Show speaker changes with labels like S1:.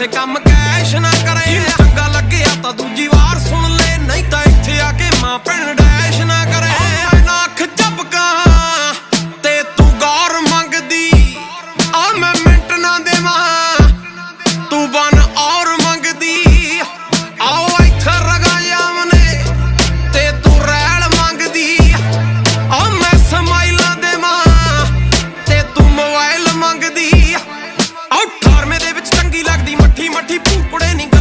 S1: ਇੱਥੇ ਕੰਮ ਕੈਸ਼ ਨਾ ਕਰੇ। ਚੰਗਾ ਲੱਗਿਆ ਤਾਂ ਦੂਜੀ ਵਾਰ ਸੁਣ ਲੈ, ਨਹੀਂ ਤਾਂ ਇੱਥੇ ਆ ਕੇ ਮਾਂ ਭੈਣ ਡੈਸ਼ ਨਾ ਕਰੇ। ਨਾ ਚੱਪ கூட நீ